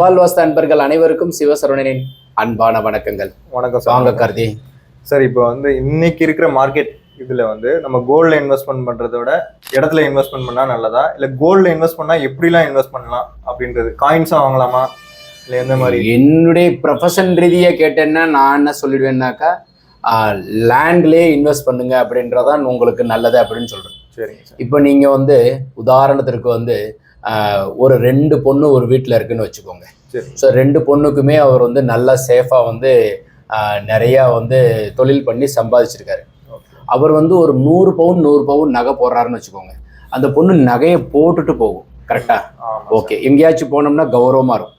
வாழ்வாஸ்த அன்பர்கள் அனைவருக்கும் சிவசரவணனின் அன்பான வணக்கங்கள். வணக்கம் சார். வாங்க கார்த்தி. சார் இப்போ வந்து இன்னைக்கு இருக்கிற மார்க்கெட் இதுல வந்து நம்ம கோல்ட்ல இன்வெஸ்ட்மெண்ட் பண்றதை விட இடத்துல இன்வெஸ்ட்மெண்ட் பண்ணா நல்லதா? இல்ல கோல்ட்ல இன்வெஸ்ட் பண்ணா எப்படிலாம் இன்வெஸ்ட் பண்ணலாம் அப்படின்றது? காயின்ஸா வாங்கலாமா? இல்ல எந்த மாதிரி? என்னுடைய ப்ரொஃபஷன் ரீதியா கேட்டேன்னா நான் என்ன சொல்லிடுவேன்னாக்கா லேண்ட்லேயே இன்வெஸ்ட் பண்ணுங்க அப்படின்றதான் உங்களுக்கு நல்லது அப்படின்னு சொல்றேன். சரிங்க சார். இப்போ நீங்க வந்து உதாரணத்திற்கு வந்து ஒரு ரெண்டு பொண்ணு ஒரு வீட்டில் இருக்குன்னு வச்சுக்கோங்க. ஸோ ரெண்டு பொண்ணுக்குமே அவர் வந்து நல்லா சேஃபாக வந்து நிறையா வந்து தொழில் பண்ணி சம்பாதிச்சிருக்காரு. அவர் வந்து ஒரு நூறு பவுன் நூறு பவுன் நகை போடுறாருன்னு வச்சுக்கோங்க. அந்த பொண்ணு நகையை போட்டுட்டு போகும் கரெக்டா ஆமா ஓகே எங்கேயாச்சும் போனோம்னா கௌரவமா இருக்கும்.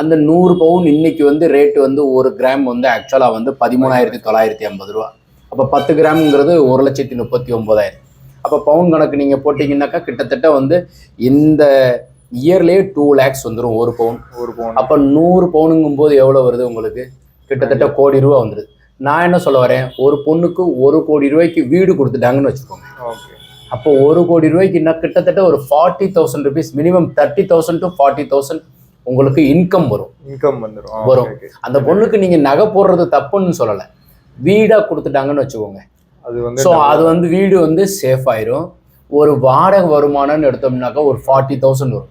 அந்த நூறு பவுன் இன்னைக்கு வந்து ரேட் வந்து ஒரு கிராம் வந்து ஆக்சுவலாக வந்து பதிமூணாயிரத்தி தொள்ளாயிரத்தி ஐம்பது ரூபா. அப்போ பத்து கிராம்ங்கிறது ஒரு லட்சத்தி முப்பத்தி ஒன்பதாயிரம். அப்போ பவுன் கணக்கு நீங்கள் போட்டிங்கன்னாக்கா கிட்டத்தட்ட வந்து இந்த இயர்லேயே டூ லேக்ஸ் வந்துடும் ஒரு பவுன். ஒரு பவுன். அப்போ நூறு பவுனுங்கும் போது எவ்வளோ வருது உங்களுக்கு? கிட்டத்தட்ட கோடி ரூபா வந்துடுது நான் என்ன சொல்ல வரேன்? ஒரு பொண்ணுக்கு ஒரு கோடி ரூபாய்க்கு வீடு கொடுத்துட்டாங்கன்னு வச்சுக்கோங்க. ஓகே. அப்போ ஒரு கோடி ரூபாய்க்கு என்ன கிட்டத்தட்ட ஒரு forty thousand rupees minimum thirty thousand to forty thousand உங்களுக்கு இன்கம் வரும். இன்கம் வந்துடும் வரும். அந்த பொண்ணுக்கு நீங்க நகை போடுறது தப்புன்னு சொல்லலை. வீடா கொடுத்துட்டாங்கன்னு வச்சுக்கோங்க. அது வந்து ஸோ அது வந்து வீடு வந்து சேஃப் ஆயிரும். ஒரு வாடகை வருமானம்னு எடுத்தோம்னாக்கா ஒரு ஃபார்ட்டி தௌசண்ட் வரும்.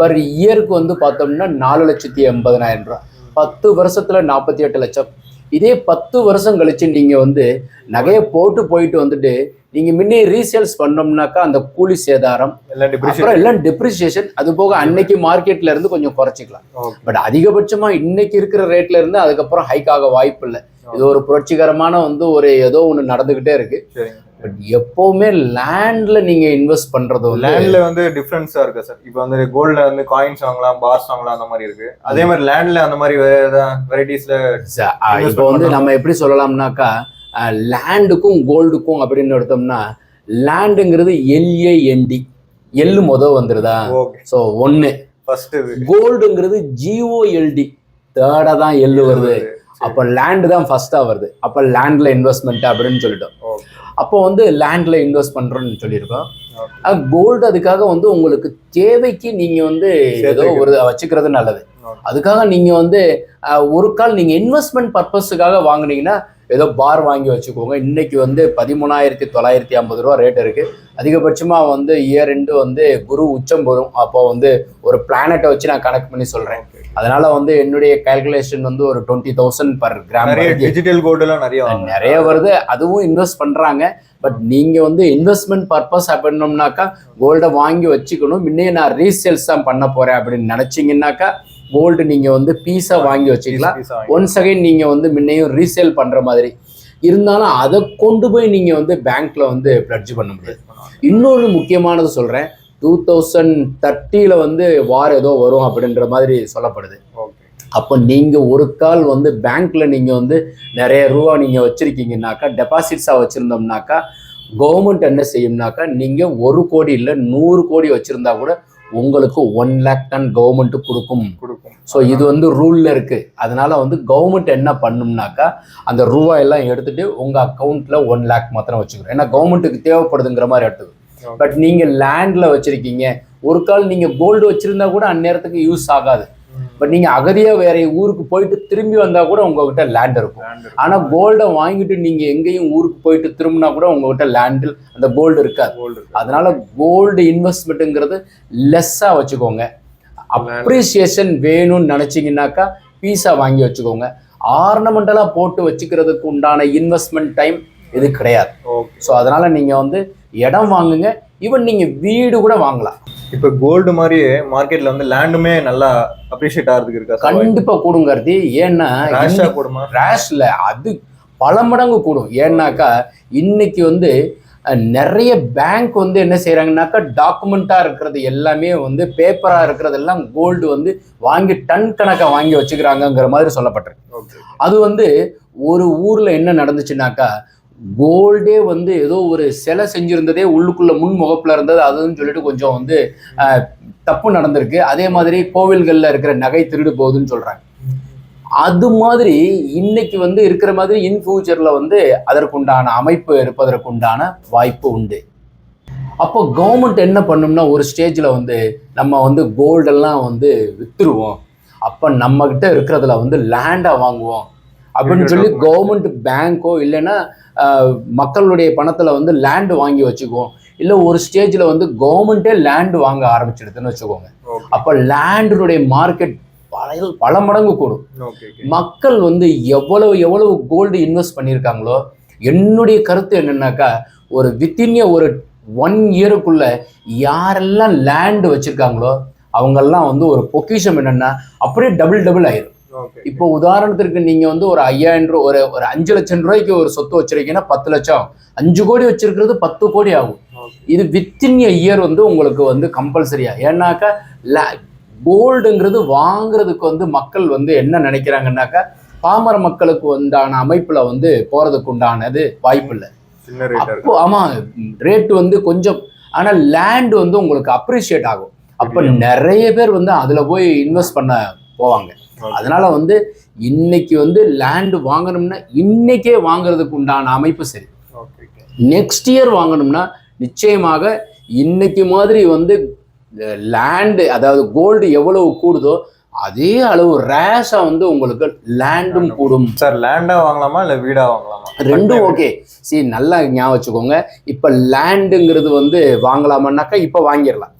பர் இயருக்கு வந்து பார்த்தோம்னா நாலு லட்சத்தி எண்பதனாயிரம் ரூபாய் பத்து வருஷத்துல நாற்பத்தி எட்டு லட்சம். இதே பத்து வருஷம் கழிச்சு நீங்க வந்து நகையை போட்டு போயிட்டு வந்துட்டு நீங்க முன்னே ரீசேல்ஸ் பண்ணோம்னாக்கா அந்த கூலி சேதாரம் எல்லாம் அப்புறம் எல்லாம் டெப்ரிசியேஷன் அது போக அன்னைக்கு மார்க்கெட்ல இருந்து கொஞ்சம் குறைச்சிக்கலாம். பட் அதிகபட்சமா இன்னைக்கு இருக்கிற ரேட்ல இருந்து அதுக்கப்புறம் ஹைக் ஆக வாய்ப்பு இல்லை. இது ஒரு புரட்சிகரமான வந்து ஒரு ஏதோ ஒன்று நடந்துகிட்டே இருக்கு. பட் எப்பவுமே லேண்ட்ல நீங்க இன்வெஸ்ட் பண்றது லேண்ட்ல வந்து டிஃபரன்ஸா இருக்கு சார் இப்போ வந்து கோல்ட்ல வந்து காயின்ஸ் வாங்கலாம் பார்ஸ் வாங்கலாம் அந்த மாதிரி இருக்கு. அதே மாதிரி லேண்ட்ல அந்த மாதிரி வேற ஏதாவது வெரைட்டிஸ்ல இப்போ வந்து நம்ம எப்படி சொல்லலாம்னாக்கா லேண்டுக்கும் கோல்டுக்கும் அப்படின்னு எடுத்தோம்னா லேண்டுங்கிறது எல்ஏஎன்டி எள்ளு முத வந்துருதா? ஸோ ஒன்று கோல்டுங்கிறது ஜிஓஎல்டி தேர்டாக தான் எள்ளு வருது. அப்போ லேண்டு தான் ஃபர்ஸ்ட்டாக வருது. அப்போ லேண்டில் இன்வெஸ்ட்மெண்ட் அப்படின்னு சொல்லிட்டோம். அப்போ வந்து லேண்டில் இன்வெஸ்ட் பண்ணுறோன்னு சொல்லியிருக்கோம். கோல்டு அதுக்காக வந்து உங்களுக்கு தேவைக்கு நீங்கள் வந்து ஏதோ ஒரு வச்சுக்கிறது நல்லது. அதுக்காக நீங்கள் வந்து ஒரு கால் நீங்கள் இன்வெஸ்ட்மெண்ட் பர்பஸுக்காக வாங்குனீங்கன்னா ஏதோ பார் வாங்கி வச்சுக்கோங்க. இன்னைக்கு வந்து பதிமூணாயிரத்தி தொள்ளாயிரத்தி ஐம்பது ரூபா ரேட் இருக்கு. அதிகபட்சமாக வந்து இயர் ரெண்டு வந்து குரு உச்சம் வரும். அப்போ வந்து ஒரு பிளானட்டை வச்சு நான் கனெக்ட் பண்ணி சொல்கிறேன் அதனால வந்து என்னுடைய கால்குலேஷன் வந்து ஒரு twenty thousand per gram digital gold எல்லாம் நிறைய. நிறைய வருது. அதுவும் இன்வெஸ்ட் பண்றாங்க. பட் நீங்க வந்து இன்வெஸ்ட்மெண்ட் பர்பஸ் அப்படின்னோம்னாக்கா கோல்டை வாங்கி வச்சுக்கணும். முன்னே நான் ரீசேல்ஸ் தான் பண்ண போறேன் அப்படின்னு நினைச்சீங்கன்னாக்கா கோல்டு நீங்க வந்து பீஸா வாங்கி வச்சுக்கலாம். ஒன்ஸ் அகைன் நீங்க வந்து முன்னையும் ரீசேல் பண்ற மாதிரி. இருந்தாலும் அதை கொண்டு போய் நீங்க வந்து பேங்க்ல வந்து பிளட்ஜ் பண்ண முடியாது. இன்னொரு முக்கியமானது சொல்றேன். டூ தௌசண்ட் தேர்ட்டியில் வந்து வார் ஏதோ வரும் அப்படின்ற மாதிரி சொல்லப்படுது. ஓகே அப்போ நீங்கள் ஒரு கால் வந்து பேங்க்ல நீங்கள் வந்து நிறைய ரூபா நீங்கள் வச்சுருக்கீங்கனாக்கா டெபாசிட்ஸாக வச்சுருந்தோம்னாக்கா கவர்மெண்ட் என்ன செய்யும்னாக்கா நீங்கள் ஒரு கோடி இல்லை நூறு கோடி வச்சுருந்தா கூட உங்களுக்கு ஒன் லேக் டன் கவர்மெண்ட்டு கொடுக்கும். ஸோ இது வந்து ரூலில் இருக்குது அதனால வந்து கவர்மெண்ட் என்ன பண்ணும்னாக்கா அந்த ரூபாயெல்லாம் எடுத்துட்டு உங்கள் அக்கௌண்ட்டில் ஒன் லேக் மாத்திரம் வச்சுக்கிறோம் ஏன்னா கவர்மெண்ட்டுக்கு தேவைப்படுதுங்கிற மாதிரி எடுத்துக்கும். பட் நீங்கள் லேண்டில் வச்சுருக்கீங்க. ஒரு கால் நீங்கள் கோல்டு வச்சுருந்தா கூட அந்நேரத்துக்கு யூஸ் ஆகாது. பட் நீங்கள் அகதியாக வேற ஊருக்கு போயிட்டு திரும்பி வந்தால் கூட உங்ககிட்ட லேண்ட் இருக்கும். ஆனால் கோல்டை வாங்கிட்டு நீங்கள் எங்கேயும் ஊருக்கு போயிட்டு திரும்பினா கூட உங்ககிட்ட லேண்டில் அந்த கோல்டு இருக்காது. அதனால கோல்டு இன்வெஸ்ட்மெண்ட்டுங்கிறது லெஸ்ஸாக வச்சுக்கோங்க. அப்ரிசியேஷன் வேணும்னு நினச்சிங்கனாக்கா பீஸா வாங்கி வச்சுக்கோங்க. ஆர்னமெண்டலாக போட்டு வச்சுக்கிறதுக்கு உண்டான இன்வெஸ்ட்மெண்ட் டைம் இது கிடையாது. ஸோ அதனால நீங்கள் வந்து இடம் வாங்குங்க ஈவன் நீங்கள் வீடு கூட வாங்கலாம். இப்போ கோல்டு மாதிரி மார்க்கெட்ல வந்து லேண்டுமே நல்லா அப்ரிஷியேட் ஆகிறதுக்கு இருக்கா? சார்? கண்டிப்பா கூடும் கார்த்தி. ஏன்னா ரேஷா கூடுமா? ரேஷ்ல அது பல மடங்கு கூடும். ஏன்னாக்கா இன்னைக்கு வந்து நிறைய பேங்க் வந்து என்ன செய்றாங்கன்னாக்கா டாக்குமெண்டா இருக்கிறது எல்லாமே வந்து பேப்பரா இருக்கிறதெல்லாம் கோல்டு வந்து வாங்கி டன் கணக்கா வாங்கி வச்சுக்கிறாங்கங்கிற மாதிரி சொல்லப்பட்டிருக்கு. அது வந்து ஒரு ஊர்ல என்ன நடந்துச்சுனாக்கா கோல்டே வந்து ஏதோ ஒரு சிலை செஞ்சிருந்ததே உள்ளுக்குள்ள முன்முகப்புல இருந்தது. அதுன்னு சொல்லிட்டு கொஞ்சம் வந்து தப்பு நடந்திருக்கு. அதே மாதிரி கோவில்கள்ல இருக்கிற நகை திருடு போகுதுன்னு சொல்றாங்க. அது மாதிரி இன்னைக்கு வந்து இருக்கிற மாதிரி இன் ஃபியூச்சர்ல வந்து அதற்குண்டான அமைப்பு இருப்பதற்குண்டான வாய்ப்பு உண்டு. அப்போ கவர்மெண்ட் என்ன பண்ணும்னா ஒரு ஸ்டேஜில் வந்து நம்ம வந்து கோல்டெல்லாம் வந்து விற்றுருவோம் அப்போ நம்மக்கிட்ட இருக்கிறதுல வந்து லேண்டை வாங்குவோம். அப்படின்னு சொல்லி கவர்மெண்ட் பேங்க்கோ இல்லைன்னா மக்களுடைய பணத்தில் வந்து லேண்டு வாங்கி வச்சுக்குவோம். இல்லை ஒரு ஸ்டேஜில் வந்து கவர்மெண்ட்டே லேண்டு வாங்க ஆரம்பிச்சிடுதுன்னு வச்சுக்கோங்க. அப்போ லேண்டுடைய மார்க்கெட் பல பல மடங்கு கூடும். மக்கள் வந்து எவ்வளவு எவ்வளவு கோல்டு இன்வெஸ்ட் பண்ணியிருக்காங்களோ என்னுடைய கருத்து என்னன்னாக்கா ஒரு வித்தின் ஒரு ஒன் இயருக்குள்ள யாரெல்லாம் லேண்டு வச்சிருக்காங்களோ அவங்கெல்லாம் வந்து ஒரு பொக்கிஷம் என்னன்னா அப்படியே டபுள் டபுள் ஆயிரும். இப்போ உதாரணத்திற்கு நீங்க வந்து ஒரு ஐயாயிரம் ரூபா ஒரு ஒரு அஞ்சு லட்சம் ரூபாய்க்கு ஒரு சொத்து வச்சிருக்கீங்கன்னா பத்து லட்சம் ஆகும். அஞ்சு கோடி வச்சிருக்கிறது பத்து கோடி ஆகும். இது வித்தின் இயர் வந்து உங்களுக்கு வந்து கம்பல்சரியா ஏன்னாக்கா கோல்டுங்கிறது வாங்குறதுக்கு வந்து மக்கள் வந்து என்ன நினைக்கிறாங்கன்னாக்கா பாமர மக்களுக்கு உண்டான அமைப்புல வந்து போறதுக்கு உண்டானது வாய்ப்பு இல்லை. அப்போ ஆமா ரேட் வந்து கொஞ்சம் ஆனா லேண்ட் வந்து உங்களுக்கு அப்ரிஷியேட் ஆகும். அப்ப நிறைய பேர் வந்து அதுல போய் இன்வெஸ்ட் பண்ண போவாங்க. அதனால வந்து இன்னைக்கு வந்து லேண்ட் வாங்கணும்னா இன்னைக்கே வாங்குறதுக்கு உண்டான அமைப்பு சரி. நெக்ஸ்ட் இயர் வாங்கணும்னா நிச்சயமாக இன்னைக்கு மாதிரி வந்து லேண்டு அதாவது கோல்டு எவ்வளவு கூடுதோ அதே அளவு ரேஷா வந்து உங்களுக்கு லேண்டும் கூடும். சார் லேண்டா வாங்கலாமா இல்ல வீடா வாங்கலாமா? ரெண்டும் ஓகே சரி நல்லா ஞாபகம் வச்சுக்கோங்க. இப்போ லேண்டுங்கிறது வந்து வாங்கலாமான்னாக்கா இப்போ வாங்கிடலாம்.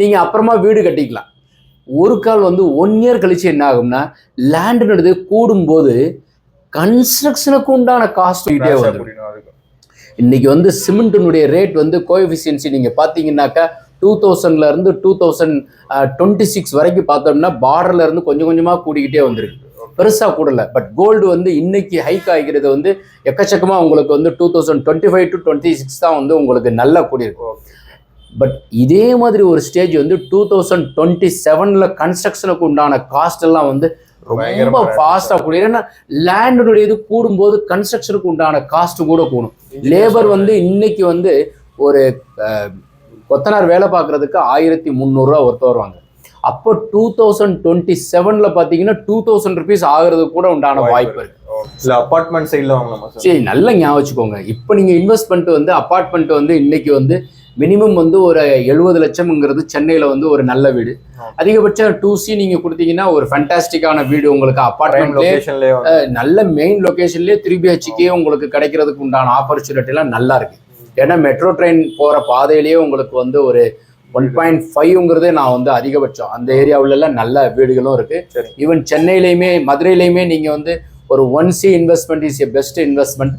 நீங்கள் அப்புறமா வீடு கட்டிக்கலாம். ஒரு கால் வந்து ஒன் இயர் கழிச்சு என்ன ஆகும்னா லேண்டுன்றது கூடும்போது கன்ஸ்ட்ரக்ஷனுக்கு உண்டான காஸ்ட் புரியணும் அதுக்கு. இன்னைக்கு வந்து சிமெண்ட்டினுடைய ரேட் வந்து கோஎஃபிஷியன்சி நீங்கள் பார்த்தீங்கன்னாக்கா டூ தௌசண்ட்ல இருந்து டூ தௌசண்ட் டுவெண்ட்டி சிக்ஸ் வரைக்கும் பார்த்தோம்னா பார்டர்ல இருந்து கொஞ்சம் கொஞ்சமாக கூடிக்கிட்டே வந்திருக்கு. பெருசாக கூடல. பட் கோல்டு வந்து இன்னைக்கு ஹைக் ஆகிக்கிறது வந்து எக்கச்சக்கமாக உங்களுக்கு வந்து two thousand twenty five to twenty six தான் வந்து உங்களுக்கு நல்லா கூடியிருக்கு. ஓகே பட் இதே மாதிரி ஒரு ஸ்டேஜ் வந்து டூ தௌசண்ட் டுவெண்ட்டி செவனில் கன்ஸ்ட்ரக்ஷனுக்கு உண்டான காஸ்ட் எல்லாம் வந்து ரொம்ப ஃபாஸ்ட்டாக கூடும். ஏன்னா லேண்டுடைய இது கூடும்போது கன்ஸ்ட்ரக்ஷனுக்கு உண்டான காஸ்ட் கூட கூடும். லேபர் வந்து இன்னைக்கு வந்து ஒரு கொத்தனார் வேலை பார்க்கறதுக்கு ஆயிரத்தி முந்நூறுரூவா ஒருத்த வருவாங்க. அப்போ டூ தௌசண்ட் டுவெண்ட்டி செவனில் பார்த்தீங்கன்னா டூ தௌசண்ட் ருபீஸ் ஆகிறதுக்கு கூட உண்டான வாய்ப்பு இருக்கு. இல்ல அபார்ட்மெண்ட் சைடுல வாங்கலாமா சார் சரி நல்லா ஞாபகம் வச்சுக்கோங்க. இப்போ நீங்கள் இன்வெஸ்ட்மெண்ட் வந்து அப்பார்ட்மெண்ட் வந்து இன்னைக்கு வந்து மினிமம் வந்து ஒரு எழுபது லட்சம்ங்கிறது சென்னையில் வந்து ஒரு நல்ல வீடு. அதிகபட்சம் டூ சி நீங்கள் கொடுத்தீங்கன்னா ஒரு ஃபேண்டாஸ்டிக்கான வீடு உங்களுக்கு லொகேஷன்லயே வந்து. நல்ல மெயின் லொகேஷன்லேயே த்ரீ பிஹெச்கே உங்களுக்கு கிடைக்கிறதுக்கு உண்டான ஆப்பர்ச்சுனிட்டிலாம் நல்லா இருக்கு. ஏன்னா மெட்ரோ ட்ரெயின் போகிற பாதையிலேயே உங்களுக்கு வந்து ஒரு ஒன் பாயிண்ட் ஃபைவ்ங்கிறதே நான் வந்து அதிகபட்சம். அந்த ஏரியாவுலலாம் நல்ல வீடுகளும் இருக்கு. ஈவன் சென்னையிலையுமே மதுரையிலையுமே நீங்கள் வந்து ஒரு one C investment is a best investment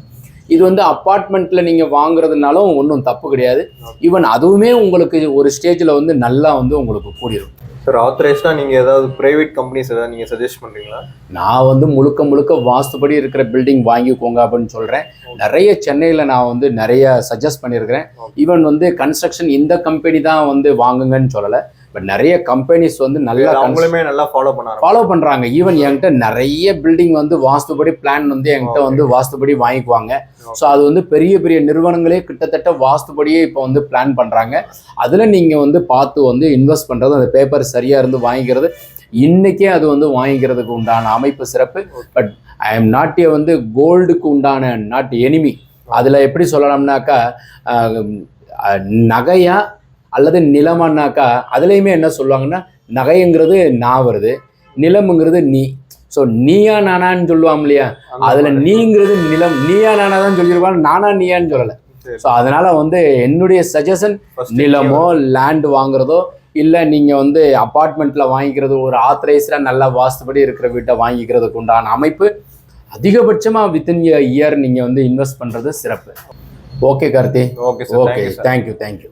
இது வந்து அப்பார்ட்மெண்ட்ல நீங்க வாங்குறதுனாலும் ஒன்றும் தப்பு கிடையாது. ஈவன் அதுவுமே உங்களுக்கு ஒரு ஸ்டேஜ்ல வந்து நல்லா வந்து உங்களுக்கு கூடிரும். சார் ஆத்தரைஸ்டா நீங்க ஏதாவது பிரைவேட் கம்பெனிஸ் ஏதாவது நீங்க சஜஸ்ட் பண்றீங்களா? நான் வந்து முழுக்க முழுக்க வாஸ்துபடி இருக்கிற பில்டிங் வாங்கிக்கோங்க அப்படின்னு சொல்கிறேன் நிறைய சென்னையில் நான் வந்து நிறைய சஜஸ்ட் பண்ணியிருக்கிறேன். ஈவன் வந்து கன்ஸ்ட்ரக்ஷன் இந்த கம்பெனி தான் வந்து வாங்குங்கன்னு சொல்லலை. பட் நிறைய கம்பெனிஸ் வந்து நல்லா அவங்களுமே நல்லா ஃபாலோ பண்ண ஆரம்பிச்சாங்க. ஃபாலோ பண்ணுறாங்க ஈவன் என்கிட்ட நிறைய பில்டிங் வந்து வாஸ்துபடி பிளான் வந்து என்கிட்ட. வந்து வாஸ்துபடி வாங்கிக்குவாங்க. ஸோ அது வந்து பெரிய பெரிய நிறுவனங்களே கிட்டத்தட்ட வாஸ்துபடியே இப்போ வந்து பிளான் பண்ணுறாங்க அதில் நீங்கள் வந்து பார்த்து வந்து இன்வெஸ்ட் பண்ணுறது அந்த பேப்பர் சரியாக இருந்து வாங்கிக்கிறது. இன்னைக்கே அது வந்து வாங்கிக்கிறதுக்கு உண்டான அமைப்பு சிறப்பு. But I am not a வந்து கோல்டுக்கு உண்டான நாட் எனிமி அதில் எப்படி சொல்லலாம்னாக்கா ஆஹ், அஹ், நகையா அல்லது நிலமானாக்கா அதுலேயுமே என்ன சொல்லுவாங்கன்னா நகைங்கிறது நான் வருது நிலம்ங்கிறது நீ. ஸோ நீயா நானான்னு சொல்லுவாங்க இல்லையா? அதுல. நீங்கிறது நிலம். நீயா நானா தான் சொல்லியிருப்பாங்க நானா நீயான்னு சொல்லல. ஸோ அதனால வந்து என்னுடைய சஜஷன் நிலமோ லேண்ட் வாங்குறதோ இல்லை நீங்கள் வந்து அப்பார்ட்மெண்ட்டில் வாங்கிக்கிறது ஒரு ஆத்தரைஸ்டாக நல்லா வாஸ்துபடி இருக்கிற வீட்டை வாங்கிக்கிறதுக்கு உண்டான அமைப்பு அதிகபட்சமாக வித்தின் இயர் நீங்கள் வந்து இன்வெஸ்ட் பண்ணுறது சிறப்பு. Okay Karthi. Okay okay thank you thank you